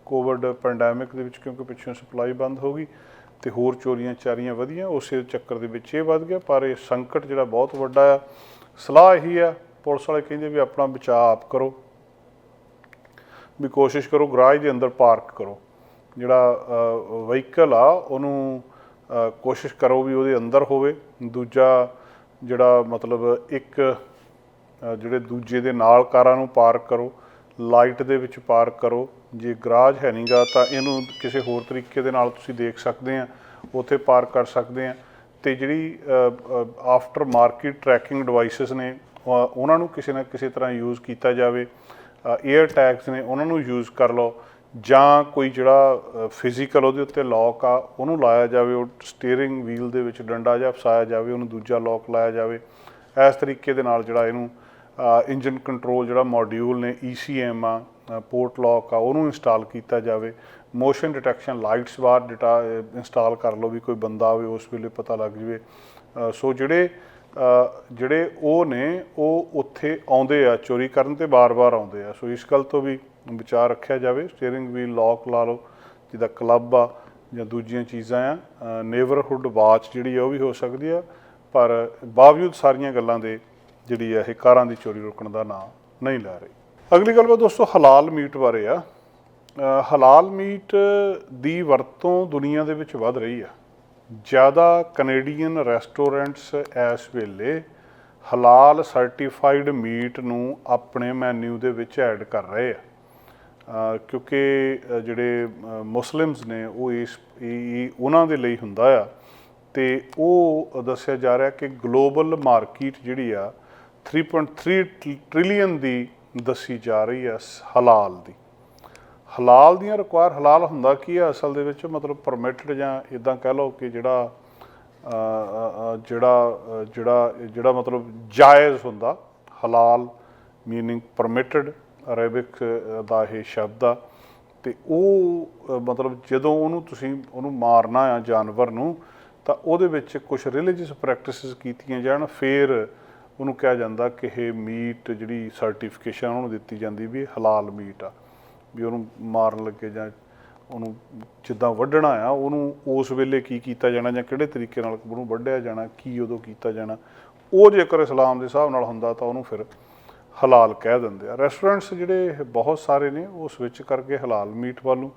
ਕੋਵਿਡ ਪੈਂਡੈਮਿਕ ਦੇ ਵਿੱਚ ਕਿਉਂਕਿ ਪਿੱਛੋਂ ਸਪਲਾਈ ਬੰਦ ਹੋ ਗਈ ਤੇ ਹੋਰ ਚੋਰੀਆਂ ਚਾਰੀਆਂ ਵਧੀਆਂ, ਉਸੇ ਚੱਕਰ ਦੇ ਵਿੱਚ ਇਹ ਵੱਧ ਗਿਆ, ਪਰ ਇਹ ਸੰਕਟ ਜਿਹੜਾ ਬਹੁਤ ਵੱਡਾ ਆ। ਸਲਾਹ ਇਹੀ ਆ, ਪੁਲਿਸ ਵਾਲੇ ਕਹਿੰਦੇ ਵੀ ਆਪਣਾ ਬਚਾਅ ਆਪ ਕਰੋ। ਵੀ ਕੋਸ਼ਿਸ਼ ਕਰੋ, ਗਰਾਜ ਦੇ ਅੰਦਰ ਪਾਰਕ ਕਰੋ। ਜਿਹੜਾ ਵਹੀਕਲ ਆ, ਉਹਨੂੰ ਕੋਸ਼ਿਸ਼ ਕਰੋ ਵੀ ਉਹਦੇ ਅੰਦਰ ਹੋਵੇ। ਦੂਜਾ ਜਿਹੜਾ ਮਤਲਬ ਇੱਕ ਜਿਹੜੇ ਦੂਜੇ ਦੇ ਨਾਲ ਕਾਰਾਂ ਨੂੰ ਪਾਰਕ ਕਰੋ। ਲਾਈਟ ਦੇ ਵਿੱਚ ਪਾਰਕ ਕਰੋ। ਜੇ ਗਰਾਜ ਹੈ ਨਹੀਂਗਾ ਤਾਂ ਇਹਨੂੰ ਕਿਸੇ ਹੋਰ ਤਰੀਕੇ ਦੇ ਨਾਲ ਤੁਸੀਂ ਦੇਖ ਸਕਦੇ ਆ, ਉੱਥੇ ਪਾਰਕ ਕਰ ਸਕਦੇ ਆ। ਤੇ ਜਿਹੜੀ ਆਫਟਰ ਮਾਰਕੀਟ ਟਰੈਕਿੰਗ ਡਿਵਾਈਸਸ ਨੇ ਉਹਨਾਂ ਨੂੰ ਕਿਸੇ ਨਾ ਕਿਸੇ ਤਰ੍ਹਾਂ ਯੂਜ਼ ਕੀਤਾ ਜਾਵੇ। 에ਅਰ ਟੈਗਸ ਨੇ, ਉਹਨਾਂ ਨੂੰ ਯੂਜ਼ ਕਰ ਲਓ। ਜਾਂ ਕੋਈ ਜਿਹੜਾ ਫਿਜ਼ੀਕਲ ਉਹਦੇ ਉੱਤੇ ਲੌਕ ਆ, ਉਹਨੂੰ ਲਾਇਆ ਜਾਵੇ। ਉਹ ਸਟੀਅਰਿੰਗ ਵੀਲ ਦੇ ਵਿੱਚ ਡੰਡਾ ਜਿਹਾ ਫਸਾਇਆ ਜਾਵੇ, ਉਹਨੂੰ ਦੂਜਾ ਲੌਕ ਲਾਇਆ ਜਾਵੇ। ਇਸ ਤਰੀਕੇ ਦੇ ਨਾਲ ਜਿਹੜਾ ਇਹਨੂੰ ਇੰਜਨ ਕੰਟਰੋਲ ਜਿਹੜਾ ਮੋਡਿਊਲ ਨੇ ECM ਆ ਪੋਰਟ ਲੌਕ ਆ, ਉਹਨੂੰ ਇੰਸਟਾਲ ਕੀਤਾ ਜਾਵੇ। ਮੋਸ਼ਨ ਡਿਟੈਕਸ਼ਨ ਲਾਈਟਸ ਬਾਰ ਡਿਟਾ ਇੰਸਟਾਲ ਕਰ ਲਓ ਵੀ ਕੋਈ ਬੰਦਾ ਆਵੇ, ਉਸ ਵੇਲੇ ਪਤਾ ਲੱਗ ਜਵੇ। ਸੋ ਜਿਹੜੇ ਜਿਹੜੇ ਉਹ ਨੇ, ਉਹ ਉੱਥੇ ਆਉਂਦੇ ਆ, ਚੋਰੀ ਕਰਨ ਤੇ ਬਾਰ-ਬਾਰ ਆਉਂਦੇ ਆ। ਸੋ ਇਸ ਗੱਲ ਤੋਂ ਵੀ ਵਿਚਾਰ ਰੱਖਿਆ ਜਾਵੇ। ਸਟੀਅਰਿੰਗ ਵੀਲ ਲੌਕ ਲਾ ਲਓ, ਜਿਹਦਾ ਕਲੱਬ ਆ, ਜਾਂ ਦੂਜੀਆਂ ਚੀਜ਼ਾਂ ਆ। ਨੇਬਰਹੁੱਡ ਵਾਚ ਜਿਹੜੀ ਆ, ਉਹ ਵੀ ਹੋ ਸਕਦੀ ਆ। ਪਰ ਬਾਵਜੂਦ ਸਾਰੀਆਂ ਗੱਲਾਂ ਦੇ ਜਿਹੜੀ ਆ ਇਹ ਕਾਰਾਂ ਦੀ ਚੋਰੀ ਰੋਕਣ ਦਾ ਨਾਂ ਨਹੀਂ ਲੈ ਰਹੀ। ਅਗਲੀ ਗੱਲ ਦੋਸਤੋ, ਹਲਾਲ ਮੀਟ ਬਾਰੇ ਆ। ਹਲਾਲ ਮੀਟ ਦੀ ਵਰਤੋਂ ਦੁਨੀਆ ਦੇ ਵਿੱਚ ਵੱਧ ਰਹੀ ਆ। ਜ਼ਿਆਦਾ ਕੈਨੇਡੀਅਨ ਰੈਸਟੋਰੈਂਟਸ ਇਸ ਵੇਲੇ ਹਲਾਲ ਸਰਟੀਫਾਈਡ ਮੀਟ ਨੂੰ ਆਪਣੇ ਮੈਨੂ ਦੇ ਵਿੱਚ ਐਡ ਕਰ ਰਹੇ ਆ। ਕਿਉਂਕਿ ਜਿਹੜੇ ਮੁਸਲਿਮਸ ਨੇ, ਉਹ ਇਸ ਉਹਨਾਂ ਦੇ ਲਈ ਹੁੰਦਾ ਆ। ਤੇ ਉਹ ਦੱਸਿਆ ਜਾ ਰਿਹਾ ਕਿ ਗਲੋਬਲ ਮਾਰਕੀਟ ਜਿਹੜੀ ਆ 3.3 ਟ੍ਰਿਲੀਅਨ ਦੀ ਦੱਸੀ ਜਾ ਰਹੀ ਹੈ ਸ- ਹਲਾਲ ਦੀ। ਹਲਾਲ ਦੀਆਂ ਰਿਕੁਆਇਰ ਹਲਾਲ ਹੁੰਦਾ ਕੀ ਹੈ? ਅਸਲ ਦੇ ਵਿੱਚ ਮਤਲਬ ਪਰਮਿਟਡ ਜਾਂ ਇਦਾਂ ਕਹਿ ਲਓ ਕਿ ਜਿਹੜਾ ਜਿਹੜਾ ਜਿਹੜਾ ਜਿਹੜਾ ਮਤਲਬ ਜਾਇਜ਼ ਹੁੰਦਾ। ਹਲਾਲ ਮੀਨਿੰਗ ਪਰਮਿਟਡ ਅਰੇਬਿਕ ਦਾ ਇਹ ਸ਼ਬਦ ਆ। ਤੇ ਉਹ ਮਤਲਬ ਜਦੋਂ ਉਹਨੂੰ ਤੁਸੀਂ, ਉਹਨੂੰ ਮਾਰਨਾ ਆ ਜਾਨਵਰ ਨੂੰ, ਤਾਂ ਉਹਦੇ ਵਿੱਚ ਕੁਝ ਰਿਲੀਜੀਅਸ ਪ੍ਰੈਕਟਿਸਿਸ ਕੀਤੀਆਂ ਜਾਣ, ਫਿਰ ਉਹਨੂੰ ਕਿਹਾ ਜਾਂਦਾ ਕਿ ਇਹ ਮੀਟ ਜਿਹੜੀ ਸਰਟੀਫਿਕੇਸ਼ਨ ਉਹਨੂੰ ਦਿੱਤੀ ਜਾਂਦੀ ਵੀ ਹਲਾਲ ਮੀਟ ਆ, ਵੀ ਉਹਨੂੰ ਮਾਰਨ ਲੱਗੇ ਜਾਂ ਉਹਨੂੰ ਜਿੱਦਾਂ ਵੱਢਣਾ ਆ, ਉਹਨੂੰ ਉਸ ਵੇਲੇ ਕੀ ਕੀਤਾ ਜਾਣਾ ਜਾਂ ਕਿਹੜੇ ਤਰੀਕੇ ਨਾਲ ਉਹਨੂੰ ਵੱਢਿਆ ਜਾਣਾ, ਕੀ ਉਦੋਂ ਕੀਤਾ ਜਾਣਾ, ਉਹ ਜੇਕਰ ਇਸਲਾਮ ਦੇ ਹਿਸਾਬ ਨਾਲ ਹੁੰਦਾ ਤਾਂ ਉਹਨੂੰ ਫਿਰ ਹਲਾਲ ਕਹਿ ਦਿੰਦੇ ਆ। ਰੈਸਟੋਰੈਂਟਸ ਜਿਹੜੇ ਬਹੁਤ ਸਾਰੇ ਨੇ ਉਹ ਸਵਿਚ ਕਰਕੇ ਹਲਾਲ ਮੀਟ ਵੱਲ ਨੂੰ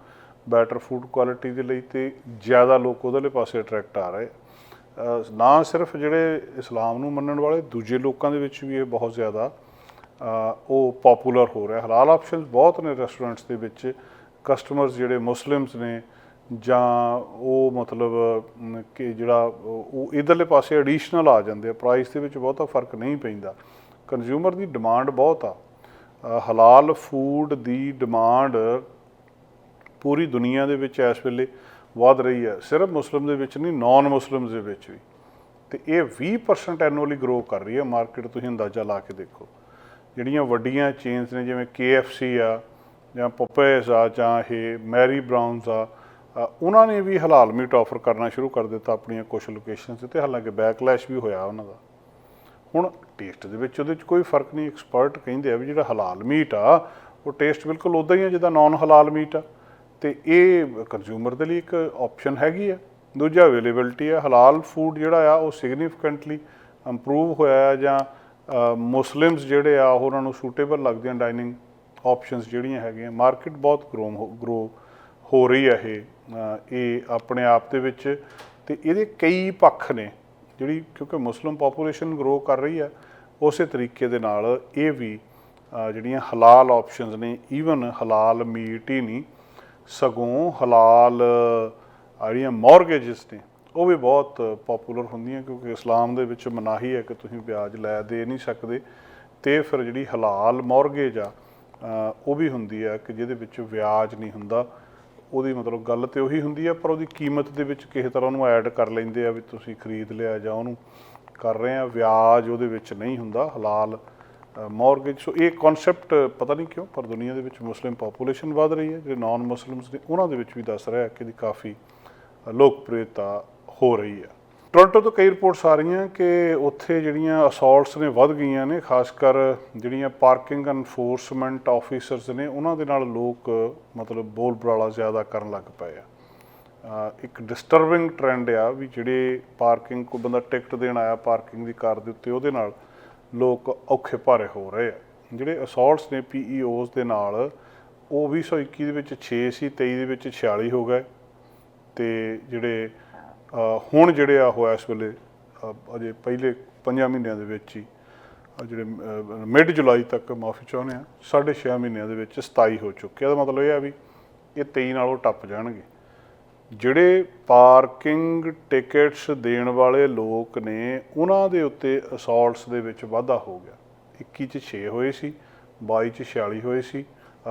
ਬੈਟਰ ਫੂਡ ਕੁਆਲਿਟੀ ਦੇ ਲਈ ਤੇ ਜ਼ਿਆਦਾ ਲੋਕ ਉਹਦੇ ਪਾਸੇ ਅਟਰੈਕਟ ਆ ਰਹੇ ਅਹ ਨਾ ਸਿਰਫ ਜਿਹੜੇ ਇਸਲਾਮ ਨੂੰ ਮੰਨਣ ਵਾਲੇ, ਦੂਜੇ ਲੋਕਾਂ ਦੇ ਵਿੱਚ ਵੀ ਇਹ ਬਹੁਤ ਜ਼ਿਆਦਾ ਉਹ ਪਪੂਲਰ ਹੋ ਰਿਹਾ। ਹਲਾਲ ਆਪਸ਼ਨਸ ਬਹੁਤ ਨੇ ਰੈਸਟੋਰੈਂਟਸ ਦੇ ਵਿੱਚ। ਕਸਟਮਰਸ ਜਿਹੜੇ ਮੁਸਲਿਮਸ ਨੇ, ਜਾਂ ਉਹ ਮਤਲਬ ਕਿ ਜਿਹੜਾ ਉਹ ਉਹ ਇਧਰਲੇ ਪਾਸੇ ਐਡੀਸ਼ਨਲ ਆ ਜਾਂਦੇ ਆ ਪ੍ਰਾਈਸ ਦੇ ਵਿੱਚ ਬਹੁਤਾ ਫ਼ਰਕ ਨਹੀਂ ਪੈਂਦਾ। ਕੰਜ਼ਿਊਮਰ ਦੀ ਡਿਮਾਂਡ ਬਹੁਤ ਆ। ਹਲਾਲ ਫੂਡ ਦੀ ਡਿਮਾਂਡ ਪੂਰੀ ਦੁਨੀਆ ਦੇ ਵਿੱਚ ਇਸ ਵੇਲੇ ਵਧ ਰਹੀ ਹੈ। ਸਿਰਫ ਮੁਸਲਿਮ ਦੇ ਵਿੱਚ ਨਹੀਂ ਨਾਨ ਮੁਸਲਿਮਸ ਦੇ ਵਿੱਚ ਵੀ। ਤੇ ਇਹ 20% ਐਨੂਅਲੀ ਗਰੋ ਕਰ ਰਹੀ ਹੈ ਮਾਰਕੀਟ ਤੁਸੀਂ ਅੰਦਾਜ਼ਾ ਲਾ ਕੇ ਦੇਖੋ। ਜਿਹੜੀਆਂ ਵੱਡੀਆਂ ਚੇਨਸ ਨੇ, ਜਿਵੇਂ KFC ਆ, ਜਾਂ ਪੋਪੇਸ ਆ, ਜਾਂ ਇਹ ਮੈਰੀ ਬ੍ਰਾਊਨਸ ਆ ਉਹਨਾਂ ਨੇ ਵੀ ਹਲਾਲ ਮੀਟ ਆਫਰ ਕਰਨਾ ਸ਼ੁਰੂ ਕਰ ਦਿੱਤਾ ਆਪਣੀਆਂ ਕੁਝ ਲੋਕੇਸ਼ਨਸ ਤੇ। ਹਾਲਾਂਕਿ ਬੈਕਲੈਸ਼ ਵੀ ਹੋਇਆ ਉਹਨਾਂ ਦਾ। ਹੁਣ ਟੇਸਟ ਦੇ ਵਿੱਚ ਉਹਦੇ ਵਿੱਚ ਕੋਈ ਫ਼ਰਕ ਨਹੀਂ ਐਕਸਪਰਟ ਕਹਿੰਦੇ ਆ ਵੀ ਜਿਹੜਾ ਹਲਾਲ ਮੀਟ ਆ, ਉਹ ਟੇਸਟ ਬਿਲਕੁਲ ਉਦਾਂ ਹੀ ਆ ਜਿੱਦਾਂ ਨਾਨ ਹਲਾਲ ਮੀਟ ਆ। ਤੇ ਇਹ ਕੰਜ਼ਿਊਮਰ ਦੇ ਲਈ ਇੱਕ ਆਪਸ਼ਨ ਹੈਗੀ ਆ। ਦੂਜਾ ਅਵੇਲੇਬਿਲਟੀ ਆ। ਹਲਾਲ ਫੂਡ ਜਿਹੜਾ ਆ, ਉਹ ਸਿਗਨੀਫੀਕੈਂਟਲੀ ਇੰਪਰੂਵ ਹੋਇਆ ਆ ਜਾਂ ਮੁਸਲਿਮਸ ਜਿਹੜੇ ਆ ਉਹਨਾਂ ਨੂੰ ਸੂਟੇਬਲ ਲੱਗਦੀਆਂ ਡਾਈਨਿੰਗ ਆਪਸ਼ਨਸ ਜਿਹੜੀਆਂ ਹੈਗੀਆਂ। ਮਾਰਕੀਟ ਬਹੁਤ ਗਰੋ ਗਰੋ ਹੋ ਰਹੀ ਹੈ ਇਹ ਇਹ ਆਪਣੇ ਆਪ ਦੇ ਵਿੱਚ। ਤੇ ਇਹਦੇ ਕਈ ਪੱਖ ਨੇ, ਜਿਹੜੀ ਕਿਉਂਕਿ ਮੁਸਲਿਮ ਪੋਪੂਲੇਸ਼ਨ ਗਰੋ ਕਰ ਰਹੀ ਹੈ ਉਸੇ ਤਰੀਕੇ ਦੇ ਨਾਲ ਇਹ ਵੀ ਜਿਹੜੀਆਂ ਹਲਾਲ ਆਪਸ਼ਨਸ ਨੇ ਈਵਨ ਹਲਾਲ ਮੀਟ ਹੀ ਨਹੀਂ ਸਗੋਂ ਹਲਾਲ ਅਹ, ਜਿਹੜੀਆਂ ਮੌਰਗੇਜਸ ਨੇ ਉਹ ਵੀ ਬਹੁਤ ਪਪੂਲਰ ਹੁੰਦੀਆਂ ਕਿਉਂਕਿ ਇਸਲਾਮ ਦੇ ਵਿੱਚ ਮਨਾਹੀ ਹੈ ਕਿ ਤੁਸੀਂ ਵਿਆਜ ਲੈ ਦੇ ਨਹੀਂ ਸਕਦੇ। ਤੇ ਫਿਰ ਜਿਹੜੀ ਹਲਾਲ ਮੌਰਗੇਜ ਆ ਉਹ ਵੀ ਹੁੰਦੀ ਆ ਕਿ ਜਿਹਦੇ ਵਿੱਚ ਵਿਆਜ ਨਹੀਂ ਹੁੰਦਾ। ਉਹਦੀ ਮਤਲਬ ਗੱਲ ਤੇ ਉਹੀ ਹੁੰਦੀ ਆ ਪਰ ਉਹਦੀ ਕੀਮਤ ਦੇ ਵਿੱਚ ਕਿਸੇ ਤਰ੍ਹਾਂ ਉਹਨੂੰ ਐਡ ਕਰ ਲੈਂਦੇ ਆ ਵੀ ਤੁਸੀਂ ਖਰੀਦ ਲਿਆ ਜਾਂ ਉਹਨੂੰ ਕਰ ਰਹੇ ਆ। ਵਿਆਜ ਉਹਦੇ ਵਿੱਚ ਨਹੀਂ ਹੁੰਦਾ ਹਲਾਲ ਮੌਰਗੇਜ ਸੋ ਇਹ ਕਨਸੈਪਟ ਪਤਾ ਨਹੀਂ ਕਿਉਂ, ਪਰ ਦੁਨੀਆ ਦੇ ਵਿੱਚ ਮੁਸਲਿਮ ਪੋਪੂਲੇਸ਼ਨ ਵਧ ਰਹੀ ਹੈ, ਜਿਹੜੇ ਨਾਨ ਮੁਸਲਿਮਸ ਨੇ, ਉਹਨਾਂ ਦੇ ਵਿੱਚ ਵੀ ਦੱਸ ਰਿਹਾ ਕਿ ਇਹਦੀ ਕਾਫੀ ਲੋਕਪ੍ਰਿਯਤਾ ਹੋ ਰਹੀ ਹੈ। ਟੋਰਾਂਟੋ ਤੋਂ ਕਈ ਰਿਪੋਰਟਸ ਆ ਰਹੀਆਂ ਕਿ ਉੱਥੇ ਜਿਹੜੀਆਂ ਅਸੌਲਟਸ ਨੇ ਵੱਧ ਗਈਆਂ ਨੇ, ਖਾਸ ਕਰ ਜਿਹੜੀਆਂ ਪਾਰਕਿੰਗ ਐਨਫੋਰਸਮੈਂਟ ਆਫੀਸਰਸ ਨੇ, ਉਹਨਾਂ ਦੇ ਨਾਲ ਲੋਕ, ਮਤਲਬ ਬੋਲ ਬਰਾਲਾ ਜ਼ਿਆਦਾ ਕਰਨ ਲੱਗ ਪਏ ਆ। ਇੱਕ ਡਿਸਟਰਬਿੰਗ ਟ੍ਰੈਂਡ ਆ ਵੀ ਜਿਹੜੇ ਪਾਰਕਿੰਗ ਕੋ ਬੰਦਾ ਟਿਕਟ ਦੇਣ ਆਇਆ ਪਾਰਕਿੰਗ ਦੀ ਕਾਰ ਦੇ ਉੱਤੇ, ਉਹਦੇ ਨਾਲ ਲੋਕ ਔਖੇ ਭਾਰੇ ਹੋ ਰਹੇ ਆ। ਜਿਹੜੇ ਅਸੌਲਟਸ ਨੇ ਪੀਈਓਜ਼ ਦੇ ਨਾਲ, ਉਹ 2021 ਦੇ ਵਿੱਚ 6 ਸੀ 23 ਦੇ ਵਿੱਚ 46 ਹੋ ਗਏ। ਤੇ ਜਿਹੜੇ ਹੁਣ ਜਿਹੜੇ ਆ ਉਹ ਇਸ ਵੇਲੇ ਅਜੇ ਪਹਿਲੇ 5 ਮਹੀਨਿਆਂ ਦੇ ਵਿੱਚ ਹੀ ਜਿਹੜੇ ਮਿਡ ਜੁਲਾਈ ਤੱਕ ਮਾਫੀ ਚਾਹੁੰਦੇ ਆ 6.5 ਮਹੀਨਿਆਂ ਦੇ ਵਿੱਚ 27 ਹੋ ਚੁੱਕੇ ਆ। ਦਾ ਮਤਲਬ ਇਹ ਆ ਵੀ ਇਹ 23 ਨਾਲੋਂ ਟੱਪ ਜਾਣਗੇ। ਜਿਹੜੇ ਪਾਰਕਿੰਗ ਟਿਕਟਸ ਦੇਣ ਵਾਲੇ ਲੋਕ ਨੇ ਉਹਨਾਂ ਦੇ ਉੱਤੇ ਅਸੌਲਟਸ ਦੇ ਵਿੱਚ ਵਾਧਾ ਹੋ ਗਿਆ। 21 ਚ 6 ਹੋਏ ਸੀ 22 ਚ 46 ਹੋਏ ਸੀ।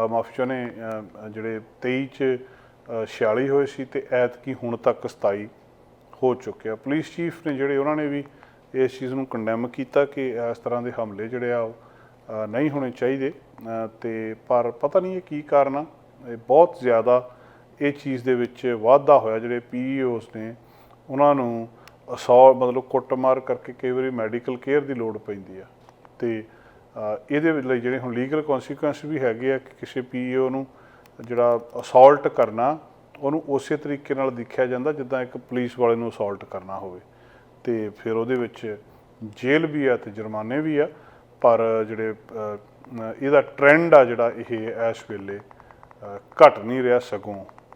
ਮਾਫੀ ਚਾਹੁੰਦੇ ਜਿਹੜੇ 23 ਚ ਅ, 46 ਹੋਏ ਸੀ ਤੇ ਐਤਕੀ ਹੁਣ ਤੱਕ 27 ਹੋ ਚੁੱਕਿਆ। ਪੁਲਿਸ ਚੀਫ ਨੇ ਜਿਹੜੇ ਉਹਨਾਂ ਨੇ ਵੀ ਇਸ ਚੀਜ਼ ਨੂੰ ਕੰਡੈਮ ਕੀਤਾ ਕਿ ਇਸ ਤਰ੍ਹਾਂ ਦੇ ਹਮਲੇ ਜਿਹੜੇ ਆ ਉਹ ਨਹੀਂ ਹੋਣੇ ਚਾਹੀਦੇ। ਅ, ਤੇ ਪਰ ਪਤਾ ਨਹੀਂ ਇਹ ਕੀ ਕਾਰਨ ਆ। ਇਹ ਬਹੁਤ ਜ਼ਿਆਦਾ ਇਹ ਚੀਜ਼ ਦੇ ਵਿੱਚ ਵਾਧਾ ਹੋਇਆ ਜਿਹੜੇ ਪੀਈਓਸ ਨੇ ਉਹਨਾਂ ਨੂੰ ਅਸੌਲ ਮਤਲਬ ਕੁੱਟਮਾਰ ਕਰਕੇ ਕਈ ਵਾਰੀ ਮੈਡੀਕਲ ਕੇਅਰ ਦੀ ਲੋੜ ਪੈਂਦੀ ਆ। ਤੇ ਇਹਦੇ ਲਈ ਜਿਹੜੇ ਹੁਣ ਲੀਗਲ ਕਨਸੀਕੁਐਂਸ ਵੀ ਹੈਗੇ ਆ ਕਿ ਕਿਸੇ ਪੀਈਓ ਨੂੰ ਜਿਹੜਾ ਅਸੌਲਟ ਕਰਨਾ ਉਹਨੂੰ ਉਸੇ ਤਰੀਕੇ ਨਾਲ ਦੇਖਿਆ ਜਾਂਦਾ ਜਿੱਦਾਂ ਇੱਕ ਪੁਲਿਸ ਵਾਲੇ ਨੂੰ ਅਸੌਲਟ ਕਰਨਾ ਹੋਵੇ। ਤੇ ਫਿਰ ਉਹਦੇ ਵਿੱਚ ਜੇਲ੍ਹ ਵੀ ਆ ਤੇ ਜੁਰਮਾਨੇ ਵੀ ਆ ਪਰ ਜਿਹੜੇ ਇਹਦਾ ਟ੍ਰੈਂਡ ਆ ਜਿਹੜਾ ਇਹ ਇਸ ਵੇਲੇ ਅ, ਘਟ ਨਹੀਂ ਰਿਹਾ ਸਗੋਂ।